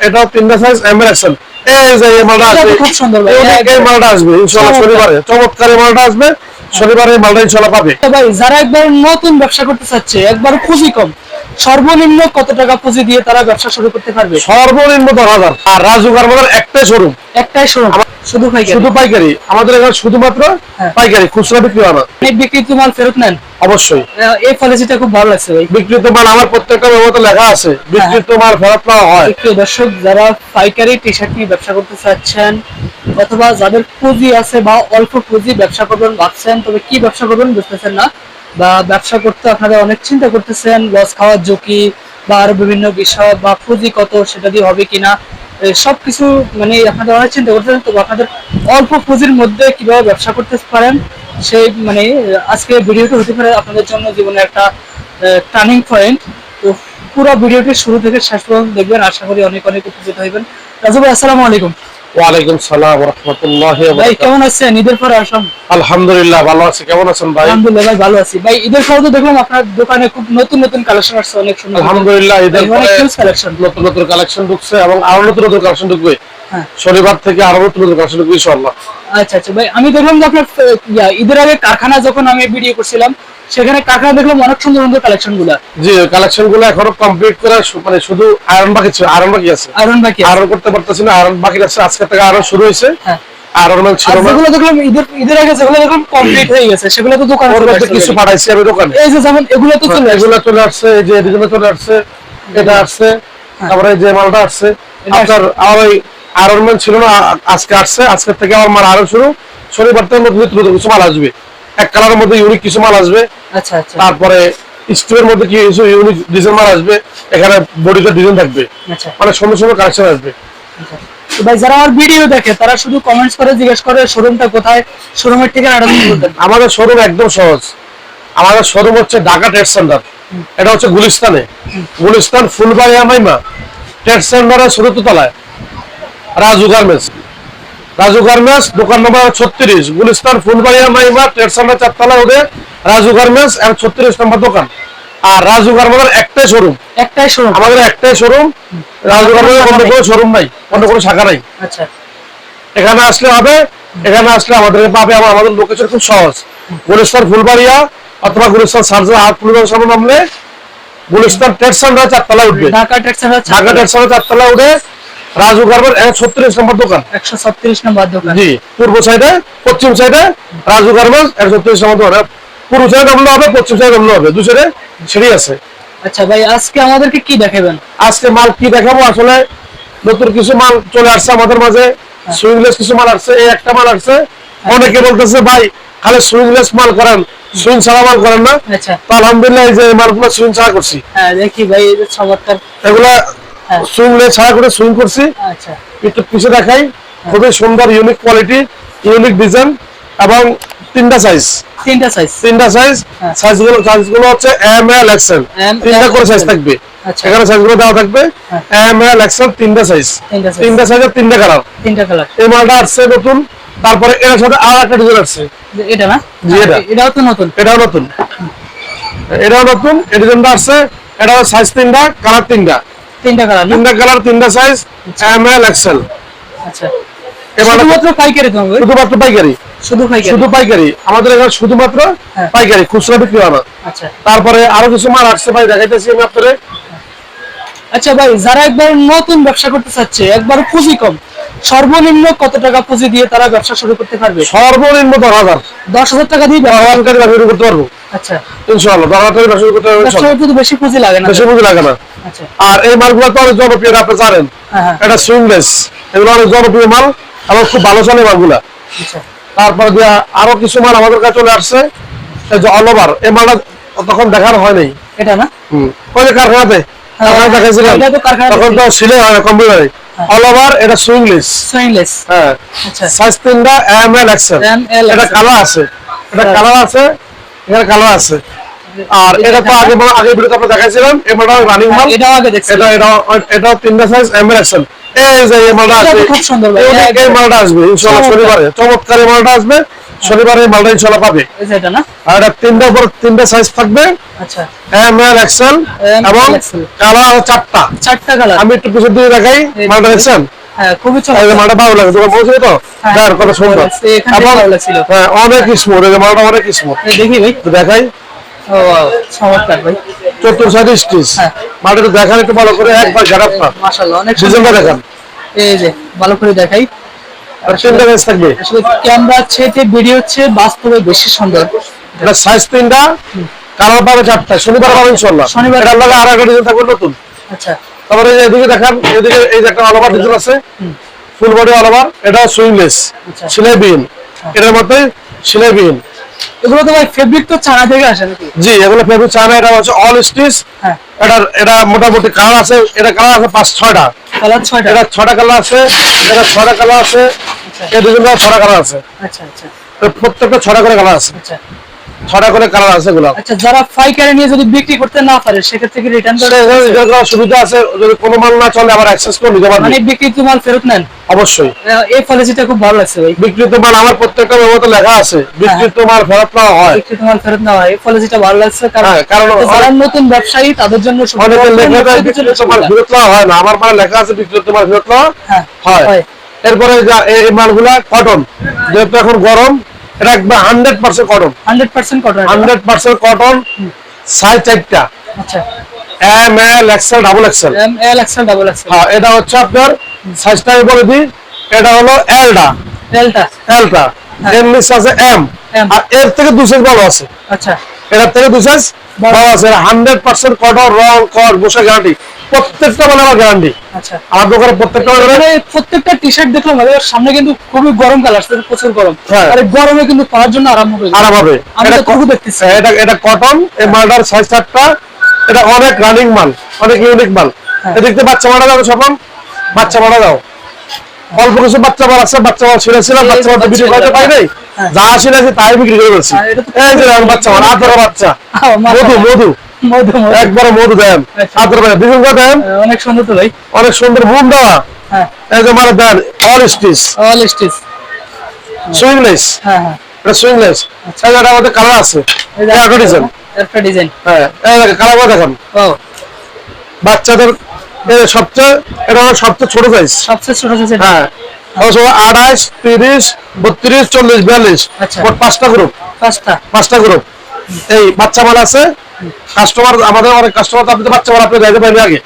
এটা- তিনটা সাইজ এই যে এই মালটা আসবে। খুব সুন্দর ভাই। এই- মালটা আসবে ইনশাআল্লাহ শনিবারে চমৎকার মালটা আসবে। শনিবারে এই মালটা ইনশাআল্লাহ পাবে। ভাই যারা একবার নতুন ব্যবসা করতে চাচ্ছে একবার খুশি কম। সর্বনিম্ন কত টাকা পুঁজি দিয়ে তারা ব্যবসা শুরু করতে পারবে? সর্বনিম্ন দশ হাজার। আর রাজু গার্মেন্টের একটাই শোরুম একটাই শুরু শুধু ভাই শুধু পাইকারি। আমাদের এখানে শুধুমাত্র হ্যাঁ। পাইকারি খুচরা বিক্রি হয় না। বিক্রিত মাল ফেরত নেন? অবশ্যই। এই পলিসিটা খুব ভালো লাগছে ভাই। বিক্রিত মাল আমার প্রত্যেকটা ব্যবহার লেখা আছে। বিক্রিত মাল ফেরত নেওয়া হয়। প্রিয় দর্শক যারা পাইকারি টি শার্ট নিয়ে ব্যবসা করতে চাচ্ছেন অথবা যাদের পুঁজি আছে বা অল্প পুঁজি ব্যবসা করবেন ভাবছেন তবে কি ব্যবসা করবেন বুঝতেছেন না। বা ব্যবসা করতে আপনারা অনেক চিন্তা করতেছেন লস খাওয়ার ঝুঁকি বা আরও বিভিন্ন বিষয় বা পুঁজি কত, সেটা দিয়ে হবে কিনা সবকিছু মানে আপনাদের অনেক চিন্তা করতেছেন, তবে আপনাদের অল্প পুঁজির মধ্যে কীভাবে ব্যবসা করতে পারেন, সেই মানে আজকে ভিডিওটা হতে পারে আপনাদের জন্য জীবনে একটা টার্নিং পয়েন্ট তো পুরো ভিডিওটি শুরু থেকে শেষ পর্যন্ত দেখবেন, আশা করি অনেক অনেক উপকৃত হইবেন। রাজু ভাই, আসসালামু আলাইকুম। ওয়ালাইকুম সালাম রহমতুল্লাহ ভাই কেমন আছেন? ঈদের পরে আসলাম আলহামদুলিল্লাহ ভালো আছে। কেমন আছেন ভাই? আলহামদুলিল্লাহ ভাই ভালো আছি। ভাই ঈদের পরে তো দেখলাম আপনার দোকানে খুব নতুন নতুন কালেকশন আসছে অনেক সুন্দর। আলহামদুলিল্লাহ ঈদের পরে কালেকশন নতুন নতুন কালেকশন ঢুকছে এবং আরও নতুন নতুন কালেকশন ঢুকবে। হ্যাঁ। শনিবার থেকে আরও নতুন নতুন কালেকশন ঢুকবে ইনশাআল্লাহ। আচ্ছা আচ্ছা। ভাই আমি দেখলাম যে আপনার ঈদের আগে কারখানা যখন আমি ভিডিও করছিলাম সেখানে কারখানা দেখলাম? অনেক সুন্দর সুন্দর কালেকশনগুলা। জি কালেকশনগুলো এখনও কমপ্লিট করে মানে শুধু আয়রন বাকি ছিল আয়রন বাকি আছে। আয়রন বাকি আয়রন করতে পারতেছি না আয়রন বাকি আছে। আজকে থেকে আয়রন শুরু হয়েছে। হ্যাঁ। আয়রন ছিল আর না। যেগুলো দেখলাম ঈদের ঈদের আগে যেগুলো দেখলাম কমপ্লিট হয়ে গেছে সেগুলো তো দোকানে ওর চলে মধ্যে আসছে কিছু পাঠাইছি আমি দোকানে। এই যে যেমন এগুলো তো চলে এগুলো চলে আসছে এই যে এদিকে চলে আসছে এটা আসছে তারপরে যে মালটা আসছে। এটা আপনার আমার ওই আয়রন ছিল না আজকে আসছে আজকে থেকে আমার মাল আরও শুরু। শনিবার থেকে নতুন নতুন কিছু মাল আসবে। এক কালারের মধ্যে ইউনিক কিছু মাল আসবে। আচ্ছা আচ্ছা। তারপরে স্টিলের মধ্যে কি কিছু ইউনিক ডিজাইন মাল আসবে এখানে বডিতে ডিজাইন থাকবে। আচ্ছা। মানে সুন্দর সুন্দর কালেকশন আসবে। তো ভাই যারা আমার ভিডিও দেখে তারা শুধু কমেন্টস করে জিজ্ঞেস করে শোরুমটা কোথায় শোরুমের ঠিকানাটা বলতেন আমাদের শোরুম একদম সহজ। আমাদের শোরুম হচ্ছে ঢাকা ট্রেড সেন্টার এটা হচ্ছে গুলিস্তানে। গুলিস্তান ফুলবাড়িয়া মাইমা। ট্রেড সেন্টারের চতুর্থ তলায়। রাজু গার্মেন্টস। রাজু গার্মেন্টস দোকান নম্বর ছত্রিশ গুলিস্তান ফুলবাড়িয়া মাইমা ট্রেড সেন্টার চারতলা ওদের রাজু গার্মেন্টস এবং ছত্রিশ নম্বর দোকান। আর রাজু গার্মেন্টের একটাই শোরুম একটাই শোরুম আমাদের একটাই শোরুম রাজু গার্মেন্টের অন্য কোনো শোরুম নাই অন্য কোনো শাখা নাই। আচ্ছা। এখানে আসলে হবে এখানে আসলে আমাদের পাবে আমার আমাদের লোকেশন খুব সহজ। গুলিস্তান ফুলবাড়িয়া অথবা গুলিস্তান সার্জা হাট ফুলবাড়ির সামনে নামলে গুলিস্তান ট্রেড সেন্টার চারতলা উঠবে। ঢাকা ট্রেড সেন্টার চারতলা উঠে রাজু গার্মেন্ট এক ছত্রিশ নম্বর দোকান। একশো ছত্রিশ নম্বর দোকান। জি পূর্ব সাইডে পশ্চিম সাইডে রাজু গার্মেন্টস এক ছত্রিশ নম্বর দোকান। পূর্ব সাইডে নামলে হবে পশ্চিম সাইডে নামলে হবে দু সাইডে সিঁড়ি আছে। আচ্ছা ভাই আজকে আমাদেরকে কি দেখাবেন? আজকে মাল কি দেখাবো? আসলে নতুন কিছু মাল চলে আসছে আমাদের মাঝে। সুইংলেস কিছু মাল আসছে এই একটা মাল আসছে। অনেকে বলতেছে ভাই খালি সুইংলেস মাল করেন সুইং ছাড়া মাল করেন না। আচ্ছা। তো আলহামদুলিল্লাহ এই যে মালগুলো সুইং ছাড়া করছি। হ্যাঁ দেখি ভাই চমৎকার। এগুলা সুইংলেস ছাড়া করে সুইং করছি। আচ্ছা। একটু পিছিয়ে দেখাই। খুবই সুন্দর ইউনিক কোয়ালিটি ইউনিক ডিজাইন এবং তিনটা সাইজ তিনটা সাইজ তিনটা সাইজ হ্যাঁ। সাইজ হচ্ছে এম এল এক্সেল তিনটা করে সাইজ থাকবে। আচ্ছা। এখানে সাইজ দেওয়া থাকবে। হ্যাঁ। এম এল এক্সেল তিনটা সাইজ তিনটা সাইজের তিনটা কালার তিনটা কালার এই মালটা আসছে নতুন। তারপরে এর সাথে আর একটা ডিজাইন আসছে। এটা না? জি, এটা। এটাও তো নতুন। এটাও নতুন। এটাও নতুন। এই ডিজাইনটা আসছে। এটা সাইজ তিনটা কালার তিনটা। তিনটা কালার তিনটা কালার তিনটা সাইজ এম এল এক্সেল আচ্ছা। শুধুমাত্র পাইকারি হবে? শুধুমাত্র পাইকারি। শুধু পাইকারি? শুধু পাইকারি। আমাদের এখানে শুধুমাত্র হ্যাঁ। পাইকারি খুচরা বিক্রি হয় না। আচ্ছা। তারপরে আরও কিছু মাল আসছে ভাই দেখাইতেছি আমি আপনাদের আচ্ছা ভাই যারা একবার নতুন ব্যবসা করতে চাচ্ছে একবার পুঁজি কম। সর্বনিম্ন কত টাকা পুঁজি দিয়ে তারা ব্যবসা শুরু করতে পারবে? সর্বনিম্ন দশ হাজার। দশ হাজার টাকা দিয়ে ব্যবহারকারী ব্যবসা শুরু করতে পারব। আচ্ছা। ইনশাআল্লাহ দশ হাজার ব্যবসা শুরু করতে পারব ব্যবসা ইনশাআল্লাহ। করতে তো বেশি পুঁজি লাগে না। বেশি বুঝে লাগে না। আর এই মালগুলো তো অনেক জনপ্রিয় আপনি জানেন। এটা সুইংলেস। এগুলো অনেক জনপ্রিয় মাল খুব ভালো চলে মালগুলা। আচ্ছা। তারপর দিয়া আরও কিছু মাল আমাদের কাছে চলে আসছে। যে অল ওভার এই মালটা তখন দেখানো হয় নাই। এটা না? ওই যে কারখানাতে হ্যাঁ, কারখানা দেখাইছিলাম। তখন তো সিলে হয় না কম্পিউটারে অল ওভার এটা সুইংলেস সুইংলেস হ্যাঁ। আচ্ছা। সাইজ তিনটা এম এল এক্সেল এটা কালার আছে। এটা কালার আছে এটা কালার আছে। আর এটা তো আগে আগে ভিডিওতে আমরা দেখাইছিলাম এই রানিং মাল। এটাও আগে দেখছি এটা এটা এটা তিনটা সাইজ এম এল এক্সেল এই যে এই মালটা আসবে খুব সুন্দর ভাই, এই- মালটা আসবে ইনশাআল্লাহ শনিবারে চমৎকার এই মালটা আসবে শনিবারে এই মালটা ইনশাআল্লাহ পাবে। এই যে এটা না? আর এটা তিনটা উপর তিনটা সাইজ থাকবে। আচ্ছা। এম এল এক্সেল এবং কালার চারটা। চারটা কালার আমি একটু দেখাই মালটা দেখছেন? হ্যাঁ খুবই চমৎকার। মালটা ভালো লাগে তোমার তো? হ্যাঁ, কত সুন্দর। হ্যাঁ অনেক স্মুথ এই মালটা অনেক স্মুথ দেখি ভাই। দেখাই। ও চমৎকার ভাই। চতুর সাইড স্টিচ। হ্যাঁ। দেখান একটু ভালো করে একবার গাড়াপটা মাশাআল্লাহ অনেক ডিজাইনটা দেখান। এই যে ভালো করে দেখাই। আর তিনটা সাইজ থাকবে? ক্যামেরা চেয়ে ভিডিও হচ্ছে বাস্তবে বেশি সুন্দর। এটা সাইজ তিনটা কালার পাবে চারটা শনিবার পাবে শনিবার। এটা লাগে আর একটা ডিজাইন থাকবে নতুন। আচ্ছা। তারপরে এদিকে দেখান এদিকে এই যে একটা অল ওভার ডিজাইন আছে। ফুল বডি অল ওভার এটা সুইংলেস। সেলাই বিহীন এটার মধ্যে সেলাই বিহীন এগুলো তো ভাই ফেব্রিক তো চানা থেকে আসে নাকি? জি এগুলো ফেব্রিক চায়না এটা হচ্ছে অল স্টিচ হ্যাঁ। এটা এটা মোটামুটি কালার আছে এটা কালার আছে পাঁচ ছয়টা। কালার ছয়টা? এটা ছটা কালার আছে এটা ছটা কালার আছে এই দুজন ছটা কালার আছে। আচ্ছা আচ্ছা। প্রত্যেকটা ছটা করে কালার আছে। আচ্ছা। ছটা করে কালার আছে এগুলো। আচ্ছা যারা পাইকারি নিয়ে যদি বিক্রি করতে না পারে সেক্ষেত্রে কি রিটার্ন করার সুবিধা আছে যদি কোনো মাল না চলে আবার অ্যাক্সেস করে নিতে পারবে। মানে বিক্রিত মাল ফেরত নেন? অবশ্যই। এই পলিসিটা খুব ভালো লাগছে ভাই। বিক্রিত মাল আমার প্রত্যেকটা লেখা আছে বিক্রিত মাল ফেরত না হয়। বিক্রিত মাল ফেরত নেওয়া হয় এই পলিসিটা ভালো লাগছে কারণ হ্যাঁ, কারণ যারা নতুন ব্যবসায়ী তাদের জন্য সুবিধা। লেখা মাল ফেরত না হয় না। আমার মানে লেখা আছে বিক্রিত মাল ফেরত না হ্যাঁ হয়। হয়। এরপরে এই মালগুলা কটন যেহেতু এখন গরম এটা hundred percent cotton 100% cotton hundred percent cotton size চারটা। আচ্ছা। M L XL double XL M L XL double XL হ্যাঁ এটা হচ্ছে আপনার সাইজটা আমি বলে দিই এটা হলো এলটা এলটা এলটা। এর নিচে আছে এম আর এর থেকে দু সাইজ বড় আছে। আচ্ছা। এটার থেকে সাইজ বড় আছে হান্ড্রেড পার্সেন্ট কটন রং কর বসে গ্যারান্টি প্রত্যেকটা মানে আমার গ্যারান্টি আচ্ছা। আমার দোকানে প্রত্যেকটা মানে প্রত্যেকটা টি শার্ট দেখলাম সামনে কিন্তু খুবই গরম কালার প্রচুর গরম। হ্যাঁ। আর গরমে কিন্তু পরার জন্য আরাম হবে। আরাম হবে। এটা তো তবু দেখতেছি। হ্যাঁ, এটা এটা কটন এই মালটার সাইজ চারটা। এটা অনেক রানিং মাল অনেক ইউনিক মাল। হ্যাঁ। এদিকে বাচ্চা মারা যাবে সপন বাচ্চা মারা যাও অল্প কিছু বাচ্চা মাল আছে বাচ্চা মাল ছিঁড়েছিলাম বাচ্চা মাল বিক্রি করতে। পারি নাই? হ্যাঁ। যা ছিঁড়েছে তাই বিক্রি করে ফেলছি। এটা এই যে বাচ্চা মাল আদর বাচ্চা। মধু মধু। মধু মধু। দেন। আচ্ছা। আদর দেখেন দেখেন দেন। অনেক সুন্দর তো ভাই। অনেক সুন্দর বুম দেওয়া। হ্যাঁ। এই যে মানে then all stitch all stitch সুইংলেস হ্যাঁ হ্যাঁ। এটা সুইংলেস যে এটা আমাদের কালার আছে। এই একটা ডিজাইন একটা ডিজাইন হ্যাঁ এই কালার দেখেন। ও বাচ্চাদের এই সবচেয়ে এটা হলো সবচেয়ে ছোট সাইজ সবচেয়ে ছোট সাইজের হ্যাঁ। অবশ্য আঠাশ তিরিশ বত্রিশ চল্লিশ বিয়াল্লিশ। আচ্ছা। মোট পাঁচটা গ্রুপ পাঁচটা। পাঁচটা গ্রুপ এই বাচ্চা মাল আছে। কাস্টমার আমাদের অনেক কাস্টমার আপনি বাচ্চা মাল আপনি যাইতে পারেন আগে।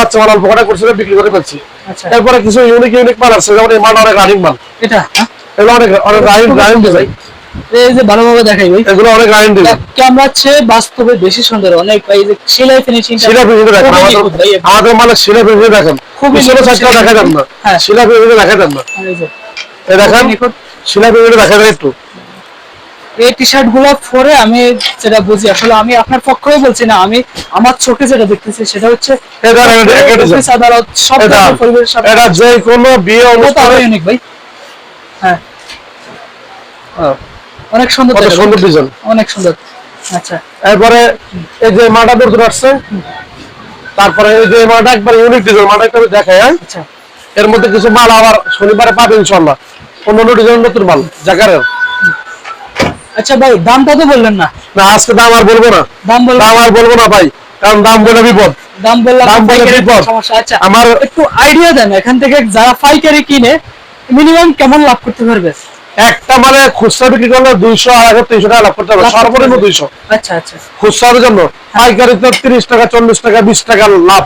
বাচ্চা মাল অল্প কটা করছিল বিক্রি করে ফেলছি। আচ্ছা। কিছু ইউনিক ইউনিক মাল আছে যেমন এই অনেক রানিং মাল। এটা? অনেক অনেক রানিং রানিং ডিজাইন এই যে ভালোভাবে দেখাই ভাই। এগুলো অনেক ক্যামেরা চেয়ে বাস্তবে বেশি সুন্দর। অনেক ভাই যে সেলাই ফিনিশিং ফিনিশে দেখেন আমাদের মানে ফিনিশে দেখেন। খুবই খুবই ছোট সাইজটা দেখা যান না। হ্যাঁ। ফিনিশে দেখা যান না। এই দেখেন ফিনিশে দেখা যায় একটু। এই টি শার্টগুলো পরে আমি যেটা বুঝি আসলে আমি আপনার পক্ষেও বলছি না আমি আমার চোখে যেটা দেখতেছি সেটা হচ্ছে এটা এটা- আদালত সব যে কোনো বিয়ে অনুষ্ঠানে ইউনিক ভাই। হ্যাঁ। ও, অনেক সুন্দর সুন্দর ডিজাইন অনেক সুন্দর। আচ্ছা। এরপরে এই যে মাটা দূর আসছে তারপরে এই যে মাটা একবার ইউনিক ডিজাইন মাটা একটু দেখাই হ্যাঁ? আচ্ছা। এর মধ্যে কিছু মাল আবার শনিবারে পাবে ডিজাইন নতুন মাল জাকারের। আচ্ছা ভাই দামটা তো বললেন না? না আজকে দাম আর বলব না। দাম বললেন দাম আর বলব না ভাই কারণ দাম বলে বিপদ। দাম বললাম দাম বলে বিপদ। সমস্যা। আচ্ছা আমার একটু আইডিয়া দেন এখান থেকে যারা পাইকারি কিনে মিনিমাম কেমন লাভ করতে পারবে? একটা মানে খুচরা বিক্রি করলে দুইশো আড়াইশো তিনশো টাকা লাভ করতে হবে। সর্বনিম্ন দুইশো। আচ্ছা আচ্ছা। খুচরার জন্য পাইকারি তো তিরিশ টাকা চল্লিশ টাকা বিশ টাকা লাভ।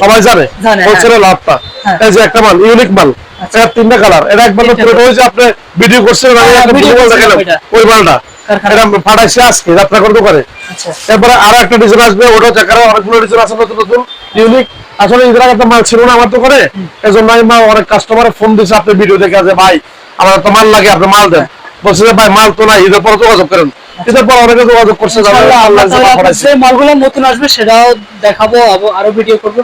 সবাই জানে। জানে, হ্যাঁ। হোলসেলের লাভটা। হ্যাঁ। এই যে একটা মাল ইউনিক মাল। আচ্ছা। এটা তিনটা কালার এটা একবার পুরোটা হয়েছে আপনি ভিডিও করছিলেন আমি হ্যাঁ, একটা ভিডিও দেখালাম। ওই মালটা। এটা পাঠাইছি আজকে যাত্রা করতে পারে আচ্ছা। এরপরে আরও একটা ডিজাইন আসবে ওটাও দেখার অনেকগুলো ডিজাইন আছে নতুন নতুন ইউনিক আসলে মাল ছিল না আমার দোকানে। এজন্য আমি মা অনেক কাস্টমার ফোন দিছে আপনি ভিডিও দেখে আছে ভাই আমার তো মাল লাগে আপনি মাল দেন। বলছে ভাই মাল তো নাই ঈদের পরে যোগাযোগ করেন। ঈদের পর অনেকে যোগাযোগ করছে। যে মালগুলো নতুন আসবে সেটাও দেখাবো আরও ভিডিও করব।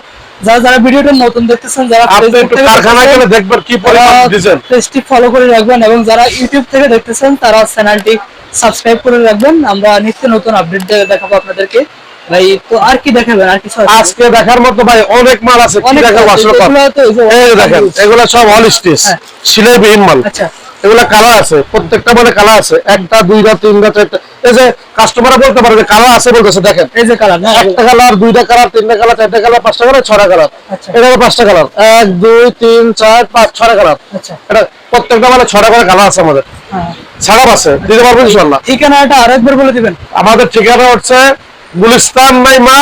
যারা যারা ভিডিওটা নতুন দেখতেছেন যারা দেখতেছেন, গেলে দেখবেন কি পরিমাণ পেজটি ফলো করে রাখবেন এবং যারা ইউটিউব থেকে দেখতেছেন তারা চ্যানেলটি সাবস্ক্রাইব করে রাখবেন। আমরা নিত্য নতুন আপডেট দেখাবো আপনাদেরকে। ভাই তো আর কি দেখাবেন? আর কিছু আজকে দেখার মতো ভাই অনেক মাল আছে। কি দেখাবো? আসলে এগুলো এই দেখেন এগুলো সব অল স্টিচ হ্যাঁ। সিলাই বিহীন মাল। আচ্ছা। এগুলা কালার আছে প্রত্যেকটা মানে কালার আছে। একটা দুইটা তিনটা চারটা। এই যে কাস্টমার বলতে পারে যে কালার আছে বলতেছে দেখেন। এই যে কালার একটা কালার দুইটা কালার তিনটা কালার চারটা কালার পাঁচটা কালার ছটা কালার আচ্ছা। এটা পাঁচটা কালার এক দুই তিন চার পাঁচ ছটা কালার আচ্ছা। এটা প্রত্যেকটা মানে ছটা করে কালার আছে আমাদের। হ্যাঁ। ছাড়াপ আছে দিতে পারব ইনশাল্লাহ ঠিকানাটা আরেকবার বলে দিবেন। আমাদের ঠিকানা হচ্ছে গুলিস্তান মাইমা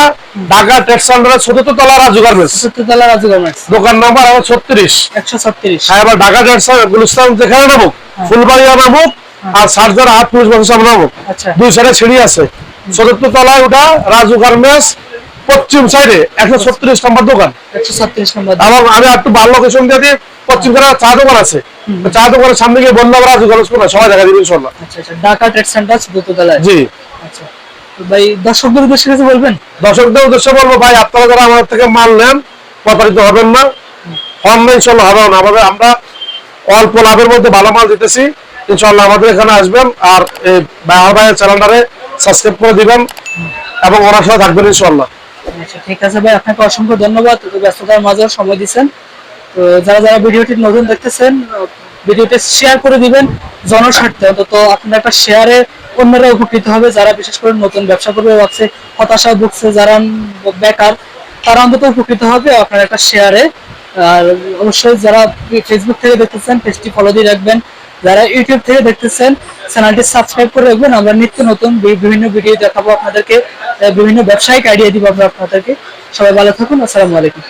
ঢাকা টেক্স সেন্টারের চতুর্থ তলা রাজু গার্মেন্টস সত্যতলা রাজু গার্মেন্টস দোকান নাম্বার আমার ছত্রিশ। একশো ছত্রিশ। হ্যাঁ এবার ঢাকা টেক্স গুলিস্তান যেখানে নামুক ফুলবাড়িয়া নামুক আর সার্জার হাত পুলিশ সামনে নামুক। আচ্ছা। দুই সাইডে সিঁড়ি আছে। চতুর্থ তলায় ওটা রাজু গার্মেন্টস পশ্চিম সাইডে একশো ছত্রিশ নম্বর দোকান। আমার আমি একটু ভালো লোকেশন দিয়ে দিই পশ্চিম সাইডে চা দোকান আছে। চা দোকানের সামনে গিয়ে বন্ধ করা রাজু গার্মেন্টস সবাই দেখা দিবেন ইনশাল্লাহ আচ্ছা আচ্ছা। ঢাকা ট্রেড সেন্টার চতুর্থতলায় জি। আচ্ছা। ভাই দর্শকদের উদ্দেশ্যে কিছু বলবেন? দর্শকদের উদ্দেশ্যে বলব ভাই আপনারা যারা আমাদের থেকে মাল নেন প্রতারিত হবেন না। না ইনশাল্লাহ হবে না আমাদের আমরা অল্প লাভের মধ্যে ভালো মাল দিতেছি। ইনশাল্লাহ আমাদের এখানে আসবেন আর এই বাহার ভাইয়ের চ্যানেলটারে সাবস্ক্রাইব করে দিবেন এবং ওনার সাথে থাকবেন ইনশাল্লাহ আচ্ছা ঠিক আছে ভাই আপনাকে অসংখ্য ধন্যবাদ ব্যস্ততার মাঝেও সময় দিচ্ছেন তো যারা যারা ভিডিওটি নতুন দেখতেছেন ভিডিওটি শেয়ার করে দিবেন জনস্বার্থে। অন্তত আপনার একটা শেয়ারে অন্যরা উপকৃত হবে, যারা বিশেষ করে নতুন ব্যবসা করবে ভাবছে হতাশা ভুগছে, যারা বেকার, তারা অন্তত উপকৃত হবে আপনার একটা শেয়ারে আর অবশ্যই যারা ফেসবুক থেকে দেখতেছেন পেজটি ফলো দিয়ে রাখবেন। যারা ইউটিউব থেকে দেখতেছেন চ্যানেলটি সাবস্ক্রাইব করে রাখবেন। আমরা নিত্য নতুন বিভিন্ন ভিডিও দেখাবো আপনাদেরকে। বিভিন্ন ব্যবসায়িক আইডিয়া দিব আমরা আপনাদেরকে। সবাই ভালো থাকুন, আসসালামু আলাইকুম।